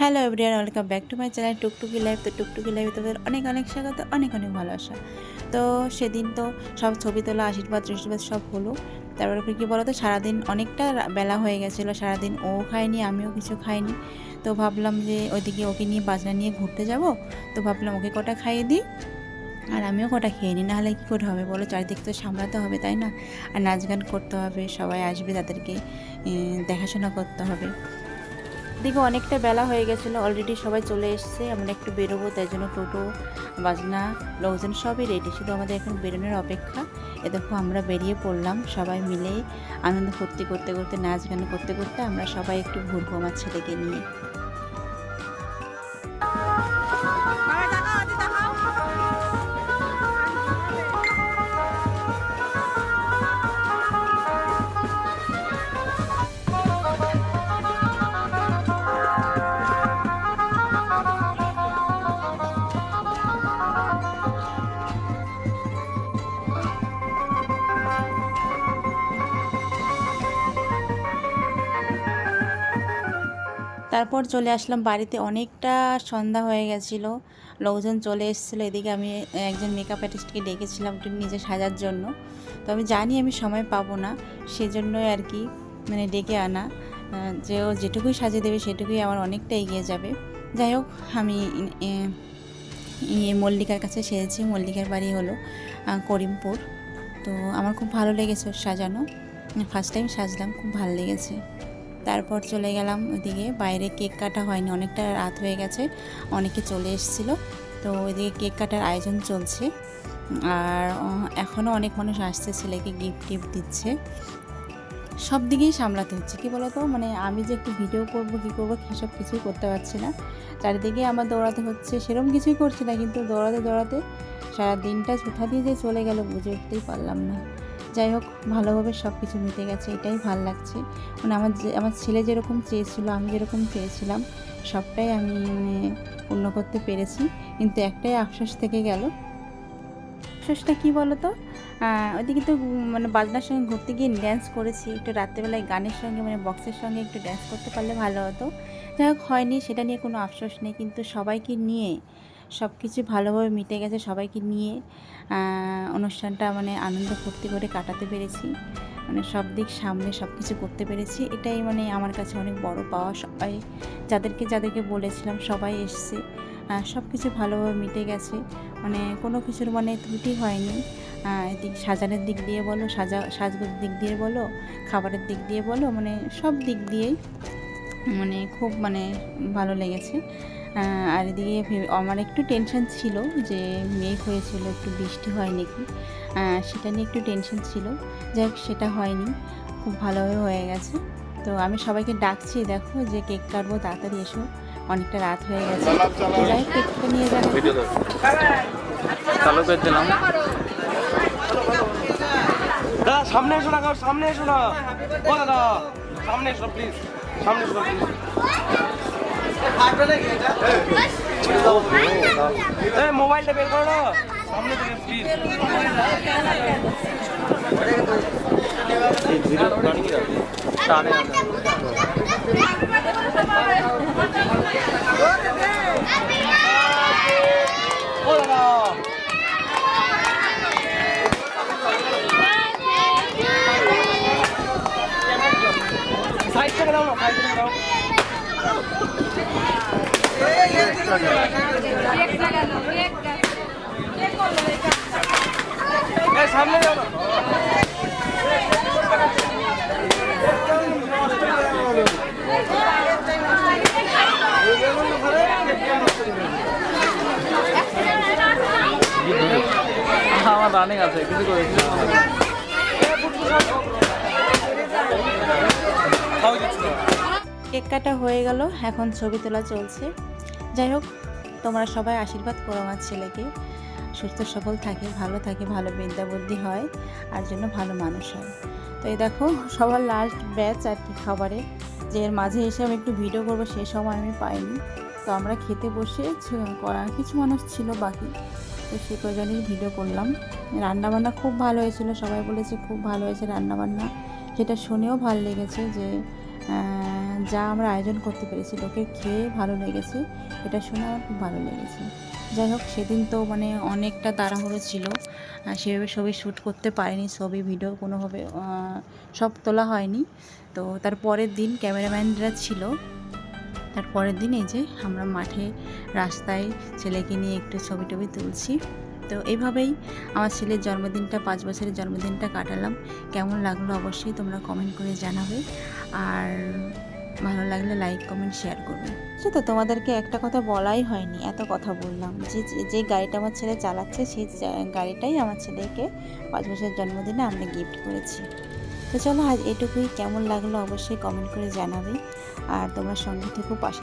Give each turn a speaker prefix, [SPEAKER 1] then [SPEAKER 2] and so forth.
[SPEAKER 1] Hello everyone welcome back to my channel Tuktuki live তো টুকটুকি লাইভে তোদের অনেক অনেক স্বাগত, অনেক অনেক ভালোবাসা। তো সেদিন তো সব ছবি তোলা, আশীর্বাদ আশীর্বাদ সব হলো। তারপরে কী বলো তো সারাদিন অনেকটা বেলা হয়ে গেছিল, সারাদিন ও খায়নি আমিও কিছু খাইনি। তো ভাবলাম যে ওইদিকে ওকে নিয়ে বাজনা নিয়ে ঘুরতে যাব। তো ভাবলাম ওকে কটা খাইয়ে দিই, আর আমিও কটা খেয়ে নিই। নাহলে কী করে হবে বলো, চারিদিক তো সামলাতে হবে, তাই না? আর নাচ গান করতে হবে, সবাই আসবে তাদেরকে দেখাশোনা করতে হবে। দিকে অনেকটা বেলা হয়ে গেছিল অলরেডি সবাই চলে এসছে, আমরা একটু বেরোবো, তাই জন্য টোটো, বাজনা, লোকজন সবই রেডি শুধু আমাদের এখন বেরোনোর অপেক্ষা। এ দেখো আমরা বেরিয়ে পড়লাম, সবাই মিলে আনন্দ ফুর্তি করতে করতে, নাচ গান করতে করতে আমরা সবাই একটু ঘুরবো আমার ছেলেকে নিয়ে। তারপর চলে আসলাম বাড়িতে। অনেকটা সন্ধ্যা হয়ে গেছিল। লোকজন চলে এসেছিল। এদিকে আমি একজন মেকআপ আর্টিস্টকে ডেকেছিলাম, একটু নিজে সাজার জন্য। তো আমি জানি আমি সময় পাবো না, সেজন্যই আর কি মানে ডেকে আনা। যে ও যেটুকুই সাজিয়ে দেবে, সেটুকুই আমার অনেকটা এগিয়ে যাবে। যাই হোক, আমি মল্লিকার কাছে সেরেছি মল্লিকার বাড়ি হলো করিমপুর। তো আমার খুব ভালো লেগেছে সাজানো। ফার্স্ট টাইম সাজলাম, খুব ভালো লেগেছে। তারপর চলে গেলাম ওইদিকে। বাইরে কেক কাটা হয়নি, অনেকটা রাত হয়ে গেছে, অনেকে চলে এসেছিল। তো ওইদিকে কেক কাটার আয়োজন চলছে। আর এখনও অনেক মানুষ আসছে, ছেলেকে গিফট টিফট দিচ্ছে। সব দিকেই সামলাতে হচ্ছে, কি বলতো? মানে আমি যে একটু ভিডিও করব, কী করব সেসব কিছুই করতে পারছি না। চারিদিকে আমার দৌড়াতে হচ্ছে সেরকম কিছুই করছি না, কিন্তু দৌড়াতে দৌড়াতে সারা দিনটা কোথা দিয়ে যে চলে গেল, বুঝে উঠতেই পারলাম না। যাই হোক, ভালোভাবে সব কিছু মিটে গেছে, এটাই ভালো লাগছে। মানে আমার যে, আমার ছেলে যেরকম চেয়েছিল, আমি যেরকম চেয়েছিলাম, সবটাই আমি মানে পূর্ণ করতে পেরেছি। কিন্তু একটাই আফসোস থেকে গেল। আফসোসটা কী বলো তো ওইদিকে তো মানে বাজনার সঙ্গে ঘুরতে গিয়ে ড্যান্স করেছি, একটু রাত্রেবেলায় গানের সঙ্গে মানে বক্সের সঙ্গে একটু ড্যান্স করতে পারলে ভালো হতো। যাই হোক, হয়নি, সেটা নিয়ে কোনো আফসোস নেই, কিন্তু সবাইকে নিয়ে সব কিছু ভালোভাবে মিটে গেছে, সবাইকে নিয়ে অনুষ্ঠানটা মানে আনন্দ ফুর্তি করে কাটাতে পেরেছি। মানে সব দিক সামনে সব কিছু করতে পেরেছি। এটাই মানে আমার কাছে অনেক বড় পাওয়া সবাই। যাদেরকে যাদেরকে বলেছিলাম সবাই এসছে। সব কিছু ভালোভাবে মিটে গেছে। মানে কোনো কিছুর মানে ত্রুটি হয়নি। এদিক সাজানোর দিক দিয়ে বলো, সাজা সাজগোজের দিক দিয়ে বলো, খাবারের দিক দিয়ে বলো মানে সব দিক দিয়েই মানে খুব মানে ভালো লেগেছে। আর এদিকে আমার একটু টেনশন ছিল যে মেঘ হয়েছিল একটু বৃষ্টি হয় নাকি। সেটা নিয়ে একটু টেনশন ছিল। যাই হোক সেটা হয়নি। খুব ভালোভাবে হয়ে গেছে। তো আমি সবাইকে ডাকছি দেখো যে কেক কাটবো তাড়াতাড়ি এসো। অনেকটা রাত হয়ে গেছে। যাই হোক কেকটা নিয়ে যাবে।
[SPEAKER 2] ভিডিও তো চালু করে দিলাম।
[SPEAKER 3] দাদা সামনে এসো না সামনে এসো না। ও দাদা সামনে এসো প্লিজ সামনে এসো প্লিজ মোবাইলটা বের করো। সামনে থেকে প্লিজ
[SPEAKER 2] টানে
[SPEAKER 3] সাইড থেকে দাও না সাইড থেকে দাও সামনে যাও না
[SPEAKER 2] আমার রানিং আছে কিছু করেছি
[SPEAKER 3] খাওয়া যাচ্ছে না
[SPEAKER 1] কেক কাটা হয়ে গেল, এখন ছবি তোলা চলছে। যাই হোক, তোমরা সবাই আশীর্বাদ করো আমার ছেলেকে। সুস্থ, সবল থাকে, ভালো থাকে, ভালো বিদ্যা বুদ্ধি হয়, আর জন্য ভালো মানুষ হয়। তো এই দেখো, সবার লাস্ট ব্যাচ আর কি খাবারে। যে এর মাঝে এসে আমি একটু ভিডিও করব, সে সময় আমি পাইনি। তো আমরা খেতে বসে কিছু মানুষ ছিল বাকি। তো সে কজনই ভিডিও করলাম। রান্নাবান্না খুব ভালো হয়েছিল, সবাই বলেছে খুব ভালো হয়েছে রান্নাবান্না। সেটা শুনেও ভালো লেগেছে যে যা আমরা আয়োজন করতে পেরেছি লোকের খেয়ে ভালো লেগেছে। এটা শুনে আমার খুব ভালো লেগেছে। যাই হোক, সেদিন তো মানে অনেকটা তাড়াহুড়ো ছিল। সেভাবে ছবি শ্যুট করতে পারিনি, ছবি, ভিডিও কোনোভাবে সব তোলা হয়নি। তো তার পরের দিন ক্যামেরাম্যানরা ছিল। তার পরের দিন এই যে আমরা মাঠে রাস্তায় ছেলেকে নিয়ে একটু ছবি টবি তুলছি। তো এইভাবেই আমার ছেলের জন্মদিনটা, পাঁচ বছরের জন্মদিনটা কাটালাম। কেমন লাগল অবশ্যই তোমরা কমেন্ট করে জানাবে। আর ভালো লাগলে লাইক কমেন্ট শেয়ার করবে। সে তো তোমাদেরকে একটা কথা বলাই হয়নি, এত কথা বললাম। যে, যে- গাড়িটা আমার ছেলে চালাচ্ছে, সেই গাড়িটাই আমার ছেলেকে পাঁচ বছরের জন্মদিনে আমরা গিফট করেছি। তো চলো, আজ এটুকুই। কেমন লাগল অবশ্যই কমেন্ট করে জানাবে। আর তোমার সঙ্গে থেকেও পাশে